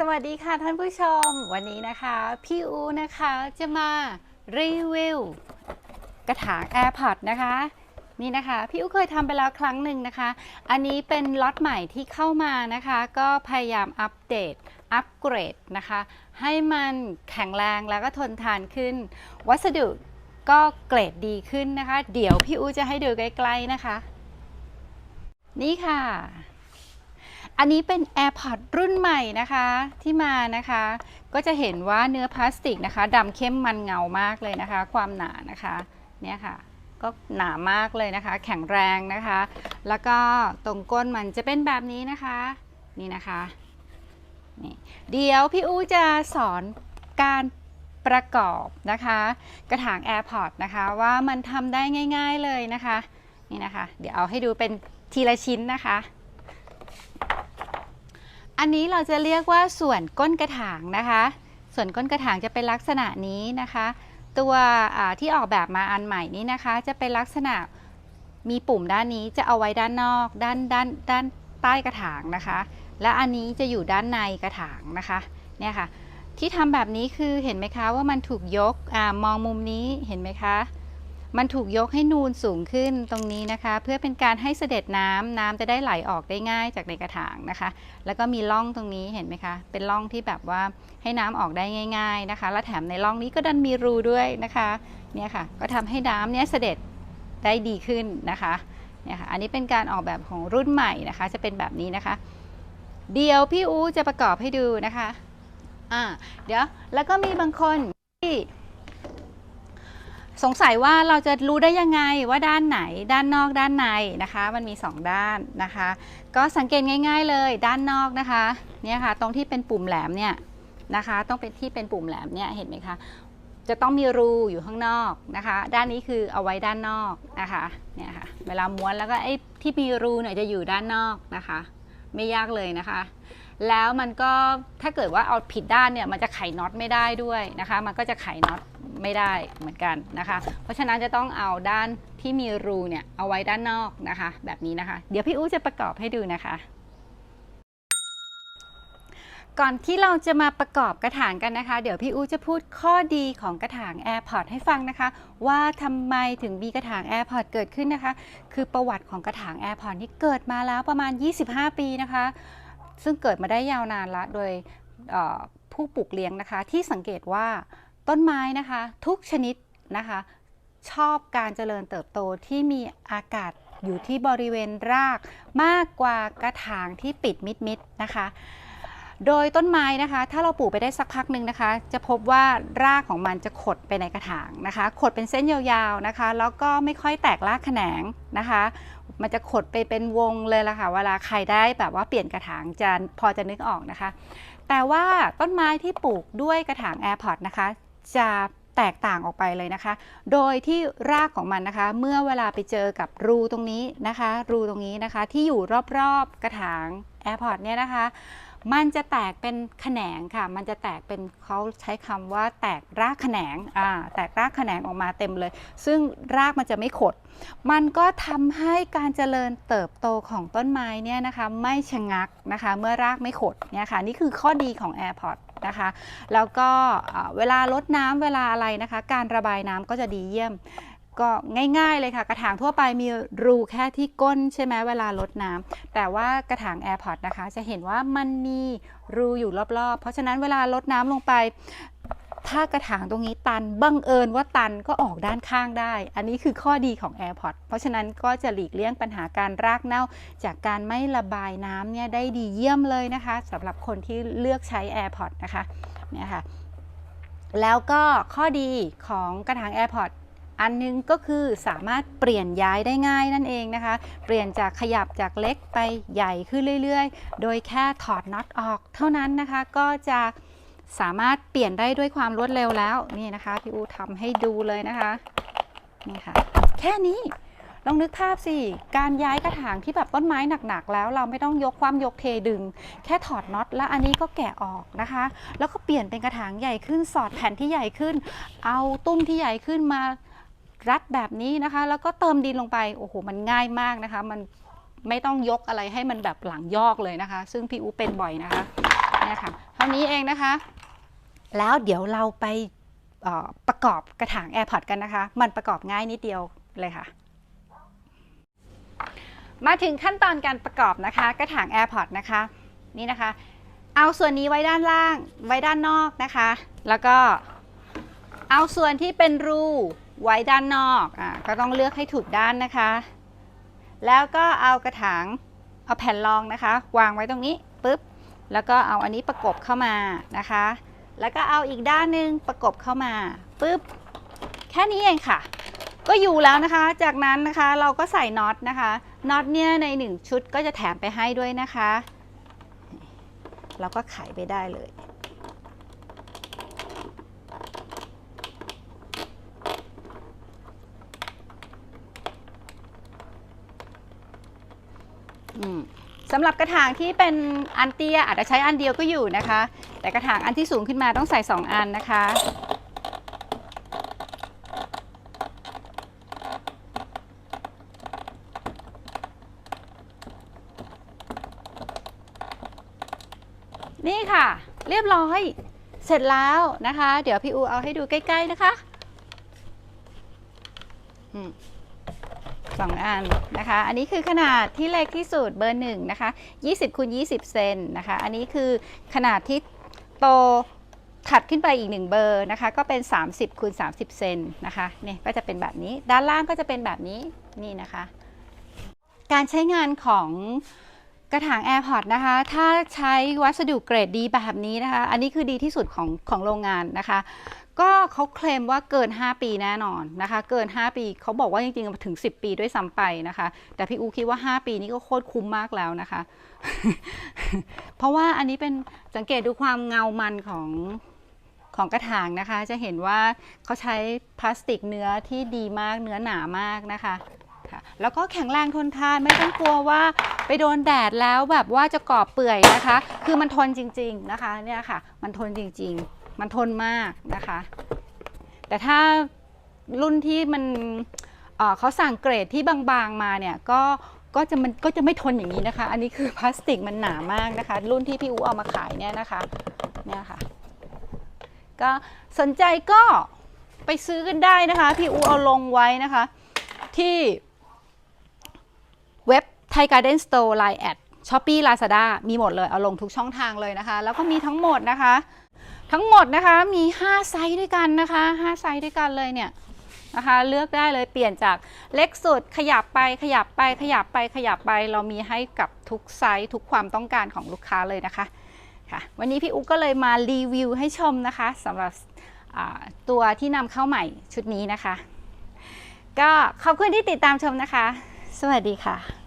สวัสดีค่ะท่านผู้ชม วันนี้นะคะ พี่อูนะคะจะมารีวิวกระถาง AirPod นะคะ นี่นะคะ พี่อูเคยทำไปแล้วครั้งหนึ่งนะคะ อันนี้เป็นล็อตใหม่ที่เข้ามานะคะ ก็พยายามอัปเดตอัปเกรดนะคะ ให้มันแข็งแรงแล้วก็ทนทานขึ้น วัสดุก็เกรดดีขึ้นนะคะ เดี๋ยวพี่อูจะให้ดูใกล้ๆนะคะ นี่ค่ะ อันนี้เป็น AirPods รุ่นใหม่นะคะที่มานะคะ ก็จะเห็นว่าเนื้อพลาสติกนะคะดำเข้มมันเงามากเลยนะคะ ความหนานะคะเนี่ยค่ะ ก็หนามากเลยนะคะ แข็งแรงนะคะ แล้วก็ตรงก้นมันจะเป็นแบบนี้นะคะ นี่นะคะนี่เดี๋ยวพี่อู้จะสอนการประกอบนะคะ กระถาง AirPods นะคะ ว่ามันทำได้ง่าย ๆเลยนะคะ นี่นะคะ เดี๋ยวเอาให้ดูเป็นทีละชิ้นนะคะ อันนี้เราจะเรียกว่าส่วนก้นกระถางนะคะ ส่วนก้นกระถางจะเป็นลักษณะนี้นะคะ ตัวที่ออกแบบมาอันใหม่นี้นะคะ จะเป็นลักษณะมีปุ่มด้านนี้จะเอาไว้ด้านนอก ด้านด้านด้านใต้กระถางนะคะ และอันนี้จะอยู่ด้านในกระถางนะคะเนี่ยค่ะ ที่ทำแบบนี้คือเห็นไหมคะว่ามันถูกยกอมองมุมนี้เห็นไหมคะ มันถูกยกให้นูนสูงขึ้นตรงนี้นะคะ เพื่อเป็นการให้เสด็จน้ำน้ำจะได้ไหลออกได้ง่ายจากในกระถางนะคะ แล้วก็มีร่องตรงนี้เห็นไหมคะ เป็นร่องที่แบบว่าให้น้ำออกได้ง่าย ๆนะคะ และแถมในร่องนี้ก็ดันมีรูด้วยนะคะเนี่ยค่ะก็ทำให้น้ำเนี่ยเสด็จได้ดีขึ้นนะคะเนี่ยค่ะอันนี้เป็นการออกแบบของรุ่นใหม่นะคะ จะเป็นแบบนี้นะคะ เดี๋ยวพี่อูจะประกอบให้ดูนะคะอ่าเดี๋ยวแล้วก็มีบางคนที่ สงสัยว่าเราจะรู้ได้ยังไงว่าด้านไหน ด้านนอกด้านในนะคะ มันมี 2 ด้านนะคะ ก็สังเกตง่าย ๆเลย ด้านนอกนะคะเนี่ยค่ะ ตรงที่เป็นปุ่มแหลมเนี่ยนะคะ ต้องเป็นที่เป็นปุ่มแหลมเนี่ยเห็นไหมคะจะต้องมีรูอยู่ข้างนอกนะคะ ด้านนี้คือเอาไว้ด้านนอกนะคะเนี่ยค่ะ เวลาม้วนแล้วก็ไอ้ที่มีรูเนี่ยจะอยู่ด้านนอกนะคะ ไม่ยากเลยนะคะ แล้วมันก็ถ้าเกิดว่าเอาผิดด้านเนี่ยมันจะไขน็อตไม่ได้ด้วยนะคะ มันก็จะไขน็อตไม่ได้เหมือนกันนะคะ เพราะฉะนั้นจะต้องเอาด้านที่มีรูเนี่ยเอาไว้ด้านนอกนะคะ แบบนี้นะคะ เดี๋ยวพี่อู้จะประกอบให้ดูนะคะก่อนที่เราจะมาประกอบกระถางกันนะคะ เดี๋ยวพี่อู้จะพูดข้อดีของกระถาง AirPod ให้ฟังนะคะ ว่าทำไมถึงมีกระถาง AirPod เกิดขึ้นนะคะ คือประวัติของกระถาง AirPod นี่เกิดมาแล้วประมาณ 25 ปีนะคะ ซึ่งเกิดมาได้ยาวนานละโดยผู้ปลูกเลี้ยงนะคะ ที่สังเกตว่าต้นไม้นะคะ ทุกชนิดนะคะ ชอบการเจริญเติบโตที่มีอากาศอยู่ที่บริเวณรากมากกว่ากระถางที่ปิดมิดๆนะคะ โดยต้นไม้นะคะ ถ้าเราปลูกไปได้สักพักหนึ่งนะคะ จะพบว่ารากของมันจะขดไปในกระถางนะคะ ขดเป็นเส้นยาวๆนะคะ แล้วก็ไม่ค่อยแตกรากแขนงนะคะ มันจะขดไปเป็นวงเลยล่ะค่ะเวลาใครได้แบบว่าเปลี่ยนกระถางจะพอจะนึกออกนะคะ แต่ว่าต้นไม้ที่ปลูกด้วยกระถาง AirPod นะคะ จะแตกต่างออกไปเลยนะคะ โดยที่รากของมันนะคะ เมื่อเวลาไปเจอกับรูตรงนี้นะคะ รูตรงนี้นะคะที่อยู่รอบๆกระถาง AirPod เนี่ยนะคะ มันจะแตกเป็นแขนงค่ะ มันจะแตกเป็นเขาใช้คำว่าแตกรากแขนงอ่าแตกรากแขนงออกมาเต็มเลย ซึ่งรากมันจะไม่ขด มันก็ทำให้การเจริญเติบโตของต้นไม้เนี่ยนะคะไม่ชะงักนะคะ เมื่อรากไม่ขดเนี่ยค่ะ นี่คือข้อดีของ AirPod นะคะแล้วก็เอ่อเวลาลดน้ำเวลาอะไรนะคะ การระบายน้ำก็จะดีเยี่ยม ก็ง่ายๆเลยค่ะ กระถางทั่วไปมีรูแค่ที่ก้นใช่ไหมเวลาลดน้ำแต่ว่ากระถาง AirPod นะคะ จะเห็นว่ามันมีรูอยู่รอบๆ เพราะฉะนั้นเวลาลดน้ำลงไป ถ้ากระถางตรงนี้ตันบังเอิญว่าตันก็ออกด้านข้างได้ อันนี้คือข้อดีของ AirPod เพราะฉะนั้นก็จะหลีกเลี่ยงปัญหาการรากเน่า จากการไม่ระบายน้ำเนี่ยได้ดีเยี่ยมเลยนะคะสำหรับคนที่เลือกใช้ AirPod นะคะเนี่ยค่ะแล้วก็ข้อดีของกระถาง AirPod อันนึงก็คือสามารถเปลี่ยนย้ายได้ง่ายนั่นเองนะคะ เปลี่ยนจากขยับจากเล็กไปใหญ่ขึ้นเรื่อยๆ โดยแค่ถอดน็อตออกเท่านั้นนะคะก็จะสามารถเปลี่ยนได้ด้วยความรวดเร็วแล้วนี่นะคะพี่อูทำให้ดูเลยนะคะนี่ค่ะแค่นี้ลองนึกภาพสิ การย้ายกระถางที่แบบต้นไม้หนักๆ แล้วเราไม่ต้องยกความยกเทดึง แค่ถอดน็อตแล้วอันนี้ก็แกะออกนะคะ แล้วก็เปลี่ยนเป็นกระถางใหญ่ขึ้นสอดแผ่นที่ใหญ่ขึ้น เอาตุ้มที่ใหญ่ขึ้นมา รัดแบบนี้นะคะ แล้วก็เติมดินลงไปโอ้โหมันง่ายมากนะคะ มันไม่ต้องยกอะไรให้มันแบบหลังยอกเลยนะคะ ซึ่งพี่อูเป็นบ่อยนะคะเนี่ยค่ะเท่านี้เองนะคะ แล้วเดี๋ยวเราไปประกอบกระถาง AirPod กันนะคะ มันประกอบง่ายนิดเดียวเลยค่ะ มาถึงขั้นตอนการประกอบนะคะ กระถาง AirPod นะคะ นี่นะคะ เอาส่วนนี้ไว้ด้านล่างไว้ด้านนอกนะคะ แล้วก็เอาส่วนที่เป็นรู ไว้ด้านนอกอะก็ต้องเลือกให้ถูกด้านนะคะ แล้วก็เอากระถางเอาแผ่นรองนะคะ วางไว้ตรงนี้ปุ๊บแล้วก็เอาอันนี้ประกบเข้ามานะคะ แล้วก็เอาอีกด้านหนึ่งประกบเข้ามาปุ๊บแค่นี้เองค่ะ ก็อยู่แล้วนะคะ จากนั้นนะคะเราก็ใส่น็อตนะคะน็อตเนี่ยในหนึ่งชุดก็จะแถมไปให้ด้วยนะคะ เราก็ไขไปได้เลย สำหรับกระถางที่เป็นอันเตี้ยอาจจะใช้อันเดียวก็อยู่นะคะ แต่กระถางอันที่สูงขึ้นมาต้องใส่ 2 อันนะคะ นี่ค่ะ เรียบร้อย เสร็จแล้วนะคะ เดี๋ยวพี่อูเอาให้ดูใกล้ ๆ นะคะ อืม สองอันนะคะ อันนี้คือขนาดที่เล็กที่สุดเบอร์หนึ่งนะคะ 20คูณ20 เซนนะคะ อันนี้คือขนาดที่โตถัดขึ้นไปอีก 1 เบอร์นะคะ ก็เป็น 30คูณ30 เซนนะคะเนี่ยก็จะเป็นแบบนี้ ด้านล่างก็จะเป็นแบบนี้นี่นะคะ การใช้งานของกระถาง AirPod นะคะ ถ้าใช้วัสดุเกรดดีแบบนี้นะคะ อันนี้คือดีที่สุดของของโรงงานนะคะ ก็เขาเคลมว่าเกิน 5 ปีแน่นอนนะคะ เกิน 5 ปีเขาบอกว่าจริงๆถึง 10 ปีด้วยซ้ำไปนะคะ แต่พี่อูคิดว่า 5 ปีนี้ก็โคตรคุ้มมากแล้วนะคะ เพราะว่าอันนี้เป็นสังเกตดูความเงามันของของกระถางนะคะ จะเห็นว่าเขาใช้พลาสติกเนื้อที่ดีมากเนื้อหนามากนะคะค่ะแล้วก็แข็งแรงทนทานไม่ต้องกลัวว่าไปโดนแดดแล้วแบบว่าจะกรอบเปื่อยนะคะ คือมันทนจริง ๆนะคะเนี่ยค่ะ มันทนจริง ๆ มันทนมากนะคะ แต่ถ้ารุ่นที่มันเเขาสั่งเกรดที่บางๆมาเนี่ยก็ก็จะมันก็จะไม่ทนอย่างนี้นะคะ อันนี้คือพลาสติกมันหนามากนะคะ รุ่นที่พี่อูเอามาขายเนี่ยนะคะเนี่ยค่ะ ก็สนใจก็ไปซื้อกันได้นะคะ พี่อูเอาลงไว้นะคะ ที่เว็บ Thai Garden Store Line แอด Shopee Lazada มีหมดเลย เอาลงทุกช่องทางเลยนะคะ แล้วก็มีทั้งหมดนะคะ ทั้งหมดนะคะมี 5 ไซส์ด้วยกันนะคะ 5 ไซส์ด้วยกันเลยเนี่ยนะคะเลือกได้เลยเปลี่ยนจากเล็กสุดขยับไปขยับไปขยับไปขยับไป เรามีให้กับทุกไซส์ทุกความต้องการของลูกค้าเลยนะคะค่ะวันนี้พี่อุ๊กก็เลยมารีวิวให้ชมนะคะสำหรับตัวที่นำเข้าใหม่ชุดนี้นะคะ ก็ขอบคุณที่ติดตามชมนะคะ สวัสดีค่ะ